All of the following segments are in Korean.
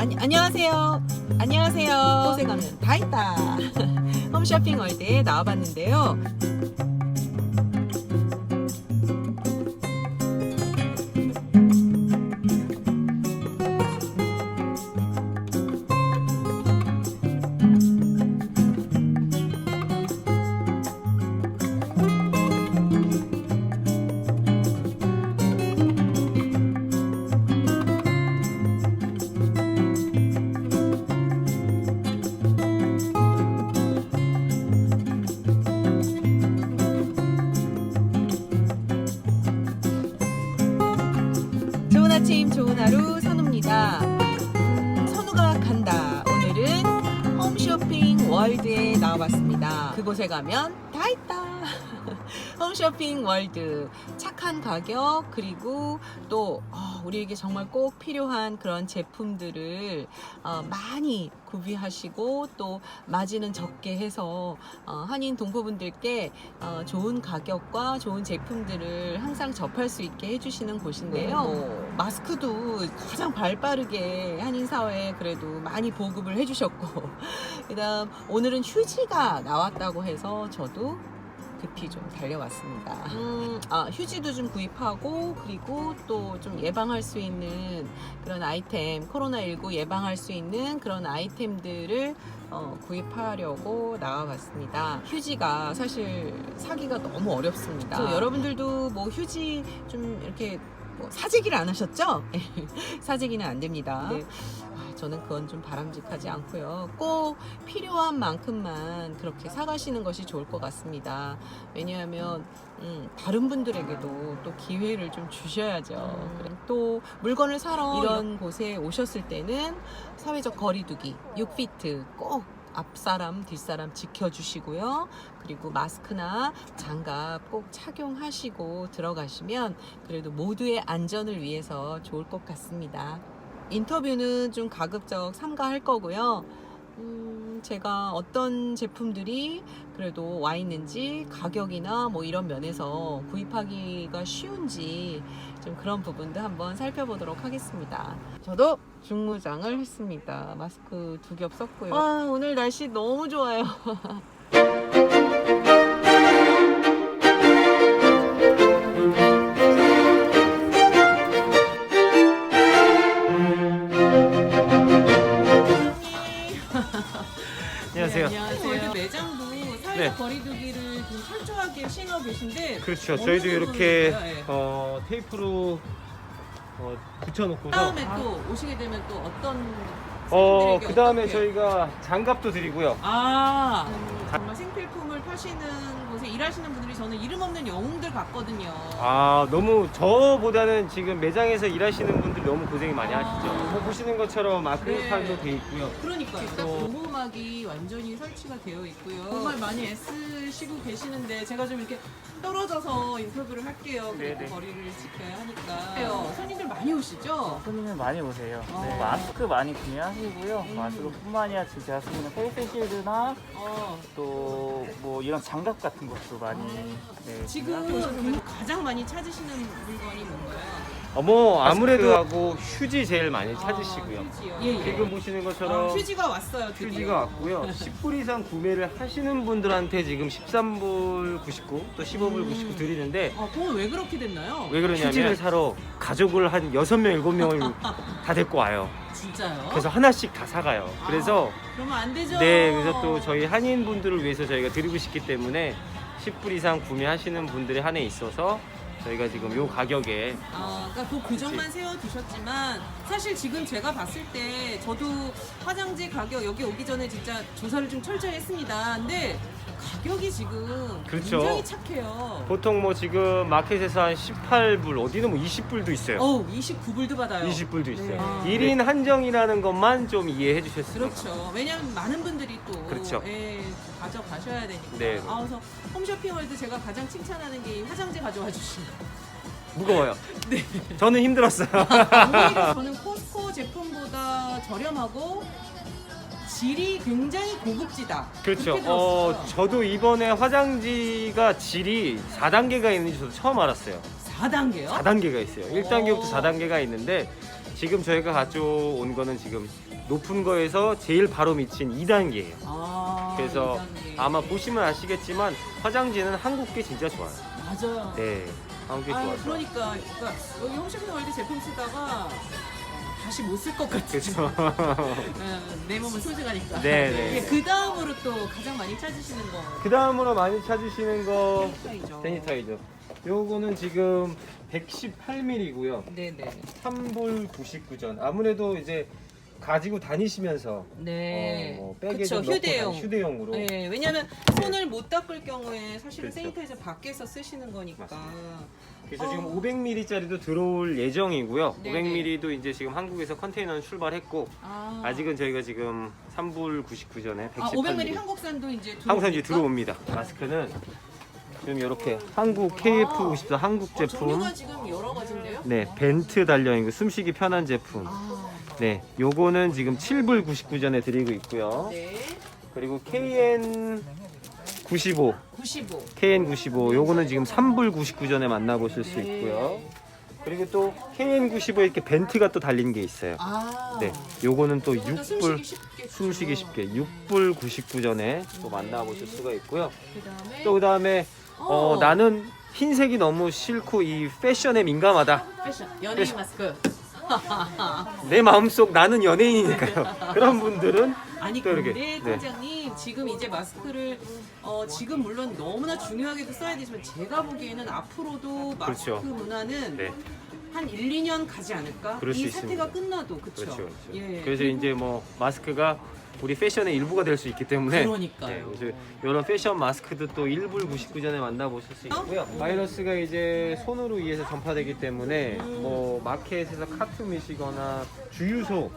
아니, 안녕하세요. 안녕하세요. 가면 다 있다. 홈쇼핑 월드에 나와봤는데요. 그곳에 가면 다 있다. 홈쇼핑 월드. 착한 가격, 그리고 또, 어, 우리에게 정말 꼭 필요한 그런 제품들을 어, 많이 구비하시고 또 마진은 적게 해서 어, 한인 동포분들께 어, 좋은 가격과 좋은 제품들을 항상 접할 수 있게 해주시는 곳인데요. 뭐, 마스크도 가장 발빠르게 한인 사회에 그래도 많이 보급을 해주셨고, 그다음 오늘은 휴지가 나왔다고 해서 저도 급히 좀 달려왔습니다. 음, 아, 휴지도 좀 구입하고 그리고 또 좀 예방할 수 있는 그런 아이템, 코로나19 예방할 수 있는 그런 아이템들을 어, 구입하려고 나와봤습니다. 휴지가 사실 사기가 너무 어렵습니다. 그래서 여러분들도 뭐 휴지 좀 이렇게 뭐 사재기를 안 하셨죠? 사재기는 안 됩니다. 네. 아, 저는 그건 좀 바람직하지 않고요. 꼭 필요한 만큼만 그렇게 사가시는 것이 좋을 것 같습니다. 왜냐하면 음, 다른 분들에게도 또 기회를 좀 주셔야죠. 그래. 또 물건을 사러 이런 곳에 오셨을 때는 사회적 거리두기 6피트 꼭 앞사람 뒷사람 지켜주시고요. 그리고 마스크나 장갑 꼭 착용하시고 들어가시면 그래도 모두의 안전을 위해서 좋을 것 같습니다. 인터뷰는 좀 가급적 삼가할 거고요. 음, 제가 어떤 제품들이 그래도 와 있는지 가격이나 뭐 이런 면에서 구입하기가 쉬운지 좀 그런 부분도 한번 살펴보도록 하겠습니다. 저도 중무장을 했습니다. 마스크 두 겹 썼고요. 아, 오늘 날씨 너무 좋아요. 안녕하세요. 네, 안녕하세요. 여기 매장도 사회적 네. 거리두기를 좀 철저하게 시행하고 계신데 그렇죠. 어느 저희도 이렇게? 예. 어, 테이프로 어, 붙여놓고서 다음에 또 오시게 되면 또 어떤 어, 그 다음에 저희가 장갑도 드리고요. 아 음, 정말 생필품을 파시는 곳에 일하시는 분들이 저는 이름 없는 영웅들 같거든요. 아, 너무 저보다는 지금 매장에서 일하시는 분들 너무 고생이 많이 하시죠. 아. 뭐 보시는 것처럼 아크릴판도 네. 돼 있고요. 그러니까요. 또- 보호막이 완전히 설치가 되어 있고요. 정말 많이 애쓰시고 계시는데 제가 좀 이렇게 떨어져서 인터뷰를 할게요. 그리고 네네. 거리를 지켜야 하니까. 손님들 많이 오시죠? 손님들 많이 오세요. 어. 네, 마스크 많이 구매하시고요. 음. 마스크뿐만이 아니라 지금 제가 있는 페이스 실드나 어, 또뭐 이런 장갑 같은 것도 많이 네, 지금 가장 많이 찾으시는 물건이 뭔가요? 어머, 아무래도 하고 휴지 제일 많이 찾으시고요. 아, 휴지요. 예, 예. 지금 보시는 것처럼 아, 휴지가 왔어요. 드디어. 휴지가 왔고요. 10불 이상 구매를 하시는 분들한테 지금 13불 99, 또 15불 음. 99 드리는데 아, 그건 왜 그렇게 됐나요? 왜 그러냐면 휴지를 사러 가족을 한 6명, 7명을 다 데리고 와요. 진짜요? 그래서 하나씩 다 사가요. 그래서 그러면 안 되죠. 네, 그래서 또 저희 한인 분들을 위해서 저희가 드리고 싶기 때문에 10불 이상 구매하시는 분들에 한해 있어서 저희가 지금 요 가격에 아, 그러니까 그 규정만 세워두셨지만 사실 지금 제가 봤을 때 저도 화장지 가격 여기 오기 전에 진짜 조사를 좀 철저히 했습니다. 근데 가격이 지금 그렇죠. 굉장히 착해요. 보통 뭐 지금 마켓에서 한 18불, 어디는 뭐 20불도 있어요. 어우, 29불도 받아요. 20불도 있어요. 아. 1인 한정이라는 것만 좀 이해해 주셨으면 그렇죠. 왜냐하면 많은 분들이 또 그렇죠. 예, 가져가셔야 되니까. 네. 아, 그래서 홈쇼핑 월드 제가 가장 칭찬하는 게 이 화장지 가져와 주시는 거. 무거워요. 저는 힘들었어요. 오히려 저는 코스코 제품보다 저렴하고 질이 굉장히 고급지다. 그렇죠. 그렇게 어, 들었어요. 저도 이번에 화장지가 질이 4단계가 있는지 저도 처음 알았어요. 4단계요? 4단계가 있어요. 1단계부터 오. 4단계가 있는데 지금 저희가 가져온 거는 지금 높은 거에서 제일 바로 미친 2단계예요. 아, 그래서 이단계. 아마 보시면 아시겠지만 화장지는 한국게 진짜 좋아요. 맞아요. 네, 한국게 아, 좋아서. 그러니까, 그러니까 여기 홈쇼핑 월드 제품 쓰다가 어, 다시 못 쓸 것 같아. 그렇죠. 내 몸은 소중하니까. 네, 네. 예, 그 다음으로 또 가장 많이 찾으시는 거. 그 다음으로 많이 찾으시는 거 세니타이저. 세니타이저. 요거는 지금 118ml고요. 네네. 3불 99전. 아무래도 이제 가지고 다니시면서 네. 어, 뭐 백에 그쵸, 좀 넣고 휴대용. 다니- 휴대용으로. 네, 왜냐면 손을 못 닦을 경우에 사실은 그렇죠. 세니타이저 밖에서 쓰시는 거니까. 그래서 어. 지금 500ml짜리도 들어올 예정이고요. 네네. 500ml도 이제 지금 한국에서 컨테이너는 출발했고 아, 아직은 저희가 지금 3불 99전에 118ml 아, 500ml 한국산도 이제 한국산 이제? 들어옵니다. 마스크는 지금 이렇게 한국 KF54 한국 어, 제품. 종류가 지금 여러 가지인데요? 네, 벤트 달려 있는 거 숨쉬기 편한 제품. 아, 네, 요거는 지금 7불 99전에 드리고 있고요. 네. 그리고 KN 95, 95. KN 95, 요거는 지금 3불 99전에 만나보실 수 네. 있고요. 그리고 또 KN 95에 이렇게 벤트가 또 달린 게 있어요. 아. 네, 요거는 또 이것도 6불 숨쉬기 쉽게. 숨쉬기 쉽게 6불 99전에 또 만나보실 수가 있고요. 그다음에 또 그다음에 어, 나는 흰색이 너무 싫고 이 패션에 민감하다. 패션 연예인. 마스크. 내 마음속 나는 연예인이니까요. 그런 분들은 아니 또 이렇게, 근데 네. 팀장님 지금 이제 마스크를 어, 지금 물론 너무나 중요하게도 써야 되지만 제가 보기에는 앞으로도 마스크 그렇죠. 문화는 네, 한 1, 2년 가지 않을까? 그럴 수이 사태가 있습니다. 끝나도 그렇죠. 그렇죠. 그렇죠. 예. 그래서 이제 뭐 마스크가 우리 패션의 일부가 될 수 있기 때문에 그러니까요. 네, 그래서 이런 패션 마스크도 또 1불 99전에 만나보실 수 있고요. 바이러스가 이제 손으로 의해서 전파되기 때문에 음. 뭐 마켓에서 카트 미시거나 주유소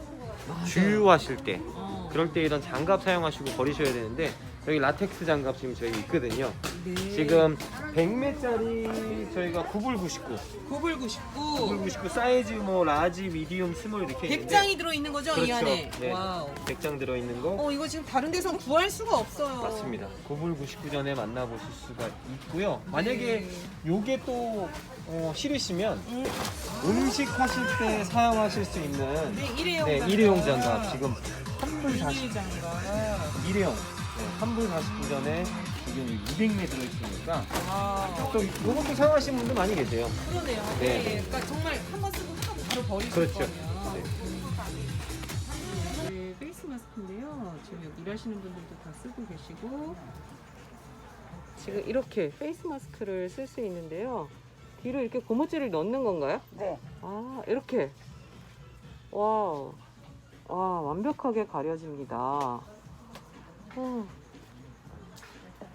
주유하실 때 어. 그럴 때 이런 장갑 사용하시고 버리셔야 되는데 여기 라텍스 장갑 지금 저희 있거든요. 네. 지금 100매짜리 저희가 9불 99, 9불 99. 9불 99 사이즈 뭐 라지, 미디움, 스몰 이렇게 있는데 100장이 들어 있는 거죠, 이 그렇죠. 안에. 네. 와우. 100장 들어 있는 거 어, 이거 지금 다른 데서 구할 수가 없어요. 맞습니다. 9불 99 전에 만나보실 수가 있고요. 만약에 네. 요게 또 어, 싫으시면 음, 음식 하실 때 사용하실 수 있는 네, 일회용 네, 장갑. 일회용 장갑 지금 3불 40 미니 장갑. 일회용 네, 3불 49전에 지금 200매 들어있으니까 아, 또 이것도 사용하시는 분들 많이 계세요. 그러네요. 네. 네. 그러니까 정말 한 번 쓰고 하고 바로 버리실 그렇죠. 네. 네, 페이스 마스크인데요. 지금 여기 일하시는 분들도 다 쓰고 계시고 지금 이렇게 페이스 마스크를 쓸 수 있는데요. 뒤로 이렇게 고무줄을 넣는 건가요? 네. 아 이렇게 와, 와 완벽하게 가려집니다. 음.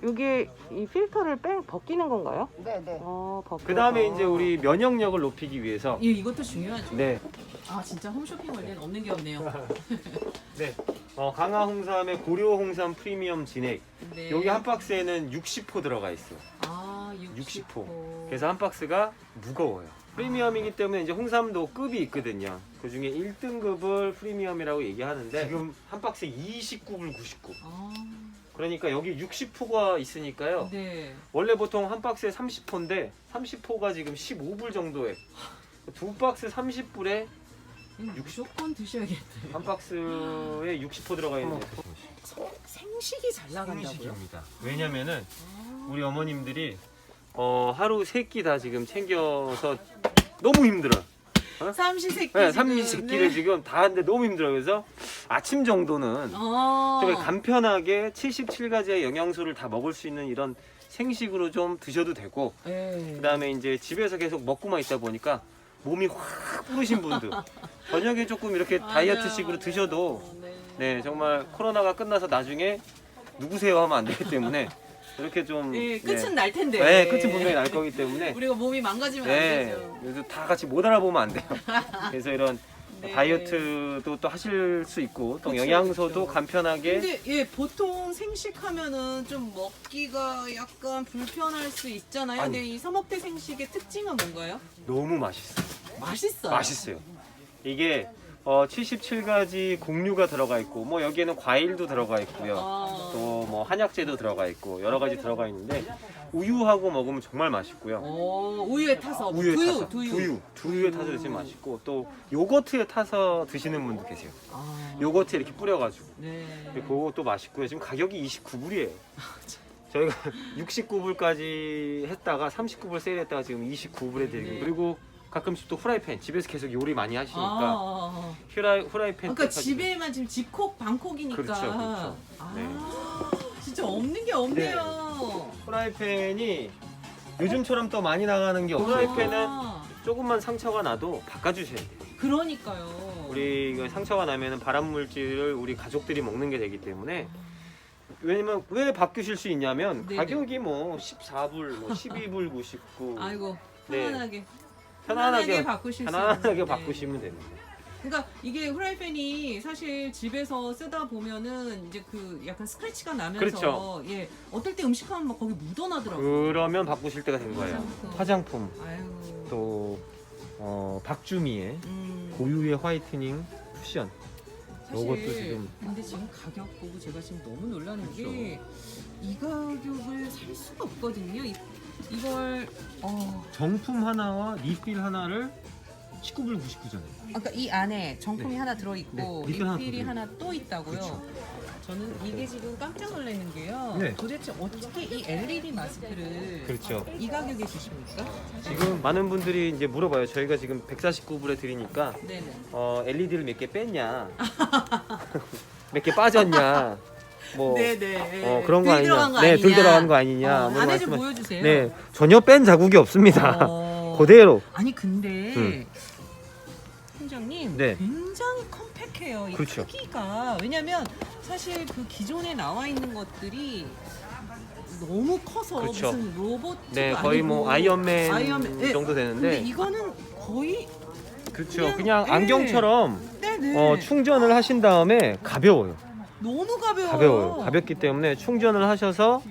이게 이 필터를 뺑 벗기는 건가요? 네, 네. 아 벗겨. 그 다음에 이제 우리 면역력을 높이기 위해서 이 이것도 중요하죠. 네, 아 진짜 홈쇼핑 원래는 없는 게 없네요. 네. 어, 강화 홍삼의 고려 홍삼 프리미엄 진액 네. 여기 한 박스에는 60호 들어가 있어 요. 아 60호. 60호. 그래서 한 박스가 무거워요. 프리미엄이기 때문에 이제 홍삼도 급이 있거든요. 그 중에 1등급을 프리미엄이라고 얘기하는데 지금 한 박스에 29불 99. 아, 그러니까 여기 60호가 있으니까요. 네. 원래 보통 한 박스에 30호인데 30호가 지금 15불 정도에 두 박스 30불에 이거 무조건 드셔야겠네요. 한 박스에 60호 들어가 있는 생식이 잘 나간다고요? 생식입니다. 왜냐면은 우리 어머님들이 어, 하루 세 끼 다 지금 챙겨서 너무 힘들어요. 삼시세끼 네, 지금. 삼시세끼를 네. 지금 다 하는데 너무 힘들어요. 그래서 아침 정도는 아. 좀 간편하게 77가지의 영양소를 다 먹을 수 있는 이런 생식으로 좀 드셔도 되고 네. 그다음에 이제 집에서 계속 먹고만 있다 보니까 몸이 확 부르신 분들 저녁에 조금 이렇게 맞아요, 다이어트식으로. 드셔도 네. 네 정말 코로나가 끝나서 나중에 누구세요 하면 안 되기 때문에 이렇게 좀 네, 끝은 날 텐데. 네, 끝은 분명히 날 거기 때문에 우리가 몸이 망가지면 네, 안 되죠. 그래서 다 같이 못 알아보면 안 돼요. 그래서 이런 네. 다이어트도 또 하실 수 있고 또 그쵸, 영양소도 그쵸. 간편하게 근데 예 보통 생식하면은 좀 먹기가 약간 불편할 수 있잖아요. 아니. 근데 이 서먹대 생식의 특징은 뭔가요? 너무 맛있어요. 맛있어요. 맛있어요. 이게 어, 77가지 곡류가 들어가 있고 뭐 여기에는 과일도 들어가 있고요. 아. 또 뭐 한약재도 들어가 있고 여러 가지 들어가 있는데 우유하고 먹으면 정말 맛있고요. 오, 우유에 타서 우유에 두유, 타서 두유. 두유, 두유에 타서 드시면 맛있고 또 요거트에 타서 드시는 분도 계세요. 아, 요거트 에 이렇게 뿌려가지고 네. 그것도 맛있고요. 지금 가격이 29불이에요. 저희가 69불까지 했다가 39불 세일했다가 지금 29불에 드리고 네. 그리고 가끔씩 또 후라이팬 집에서 계속 요리 많이 하시니까 아, 후라이, 후라이팬 그러니까 때까지 집에만 지금 집콕 방콕이니까. 그렇죠, 그렇죠. 아, 네. 진짜 없는 게 없네요. 후라이팬이 요즘처럼 또 많이 나가는 게 없어요. 후라이팬은 아, 조금만 상처가 나도 바꿔주셔야 돼요. 그러니까요. 우리 이거 상처가 나면은 발암 물질을 우리 가족들이 먹는 게 되기 때문에 왜냐면 왜 바꾸실 수 있냐면 네네. 가격이 뭐 14불, 뭐 12불 99 아이고 네. 편안하게 편안하게 바꾸실 수 편안하게 있는, 네. 바꾸시면 됩니다. 그러니까 이게 후라이팬이 사실 집에서 쓰다 보면은 이제 그 약간 스크래치가 나면서 그렇죠. 예 어떨 때 음식하면 막 거기 묻어나더라고요. 그러면 바꾸실 때가 된 거예요. 화장품. 아유 또 어, 박주미의 음, 고유의 화이트닝 쿠션 사실 요것도 지금- 근데 지금 가격 보고 제가 지금 너무 놀라는. 게 이 가격을 살 수가 없거든요. 이, 이걸 어 정품 하나와 리필 하나를 19불 99잖아요. 아까 이 안에 정품이 네. 하나 들어 있고 네, 리필 하나 리필이 더 하나 또 있다고요. 그렇죠. 저는 이게 지금 깜짝 놀라는 게요. 네. 도대체 어떻게 이 LED 마스크를 그렇죠. 이 가격에 주십니까? 지금 많은 분들이 이제 물어봐요. 저희가 지금 149불에 드리니까 네네. 어, LED를 몇 개 뺐냐, 몇 개 빠졌냐, 뭐 네네. 어, 그런 거들 아니냐, 들어간 거 네, 아니냐? 들 들어간 거 아니냐, 어, 뭐 안에 좀 말씀하- 보여주세요. 네, 전혀 뺀 자국이 없습니다. 어. 그대로. 아니 근데 음. 팀장님 네. 굉장히 컴팩해요. 이 그렇죠. 크기가 왜냐면 사실 그 기존에 나와 있는 것들이 너무 커서 그렇죠. 무슨 로봇 네, 거의 뭐 아이언맨, 아이언맨, 네. 정도 근데 되는데, 이거는 거의 그렇죠. 그냥- 그냥 네. 안경처럼 네네 어, 충전을 하신 다음에 가벼워요. 너무 가벼워요. 가벼워요. 가볍기 때문에 충전을 하셔서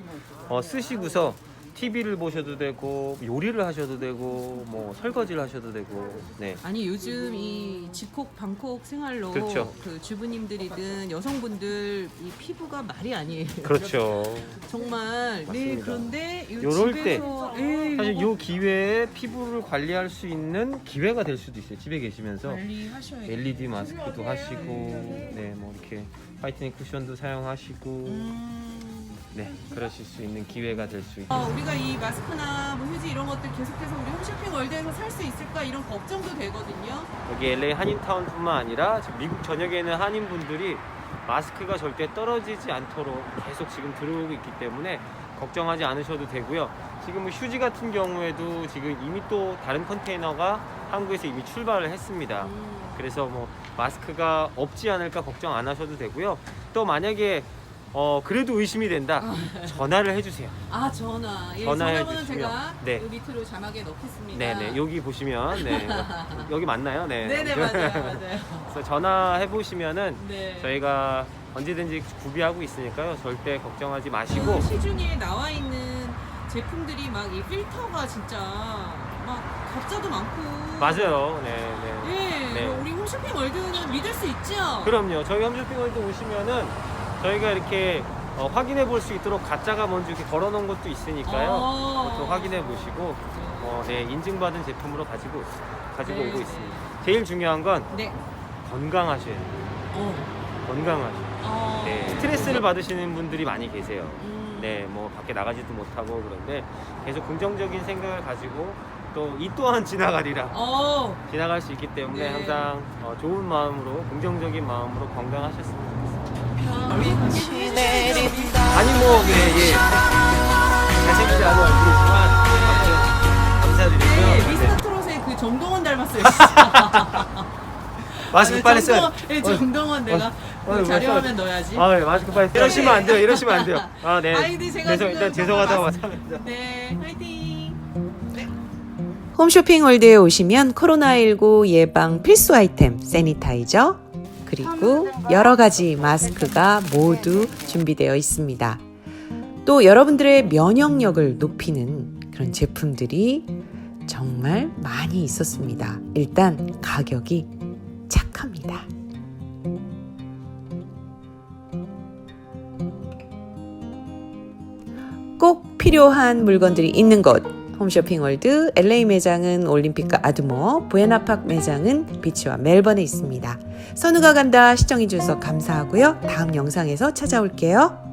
어, 쓰시고서 TV를 보셔도 되고 요리를 하셔도 되고 뭐 설거지를 하셔도 되고 네. 아니 요즘 이 집콕 방콕 생활로 그렇죠. 그 주부님들이든 여성분들 이 피부가 말이 아니에요. 그렇죠. 정말 네 맞습니다. 그런데 이 요럴 집에서 예, 사실 요 기회에 피부를 관리할 수 있는 기회가 될 수도 있어요. 집에 계시면서 관리하셔야 돼요. LED 마스크도 하시고 네 뭐 이렇게 화이트닝 쿠션도 사용하시고 음. 네 그러실 수 있는 기회가 될 수 있고 어, 우리가 이 마스크나 뭐 휴지 이런 것들 계속해서 우리 홈쇼핑 월드에서 살 수 있을까 이런 걱정도 되거든요. 여기 LA 한인타운뿐만 아니라 지금 미국 전역에 있는 한인분들이 마스크가 절대 떨어지지 않도록 계속 지금 들어오고 있기 때문에 걱정하지 않으셔도 되고요. 지금 뭐 휴지 같은 경우에도 지금 이미 또 다른 컨테이너가 한국에서 이미 출발을 했습니다. 음. 그래서 뭐 마스크가 없지 않을까 걱정 안 하셔도 되고요. 또 만약에 어 그래도 의심이 된다 전화를 해주세요. 아 전화. 예, 전화해 전화번호 주시면, 제가 네. 요 밑으로 자막에 넣겠습니다. 네네 여기 보시면 네 여기 맞나요? 네. 네네 맞아요 맞아요. 그래서 전화해 보시면은 네. 저희가 언제든지 구비하고 있으니까요. 절대 걱정하지 마시고 그 시중에 나와 있는 제품들이 막 이 필터가 진짜 막 가짜도 많고. 맞아요. 네, 네. 예, 네. 우리 홈쇼핑 월드는 믿을 수 있죠. 그럼요. 저희 홈쇼핑월드 오시면은 저희가 이렇게 어, 확인해 볼 수 있도록 가짜가 먼저 이렇게 걸어 놓은 것도 있으니까요. 어. 그것도 확인해 보시고 어, 네, 인증받은 제품으로 가지고 가지고 네, 오고 네. 있습니다. 제일 중요한 건 네. 건강하셔야 돼요. 어. 건강하셔야 어. 네, 스트레스를 받으시는 분들이 많이 계세요. 음. 네, 뭐 밖에 나가지도 못하고 그런데 계속 긍정적인 생각을 가지고 또 이 또한 지나가리라 어. 지나갈 수 있기 때문에 네. 항상 어, 좋은 마음으로 긍정적인 마음으로 건강하셨으면 좋겠습니다. 빛이 내린다. 아니 뭐 예, 예. 잘생기지 않은 얼굴이지만 아무튼 감사드리고요. 네, 네. 미스터 트롯의 그 정동원 닮았어요. 진짜. 마스크 아, 빨리 정동- 써요. 예, 정동원 내가 어, 그 어, 자료화면 넣어야지. 아, 네, 마스크 빨리. 이러시면 안 돼요. 이러시면 안 돼요. 아, 네. 아이, 네, 제가 죄송, 지금 일단 죄송하다고 말씀드립니다. 네, 화이팅. 홈쇼핑월드에 오시면 코로나19 예방 필수 아이템 세니타이저 그리고 여러 가지 마스크가 모두 준비되어 있습니다. 또 여러분들의 면역력을 높이는 그런 제품들이 정말 많이 있었습니다. 일단 가격이 착합니다. 꼭 필요한 물건들이 있는 곳 홈쇼핑 월드 LA 매장은 올림픽과 아드모 부에나팍 매장은 비치와 멜번에 있습니다. 선우가 간다 시청해주셔서 감사하고요. 다음 영상에서 찾아올게요.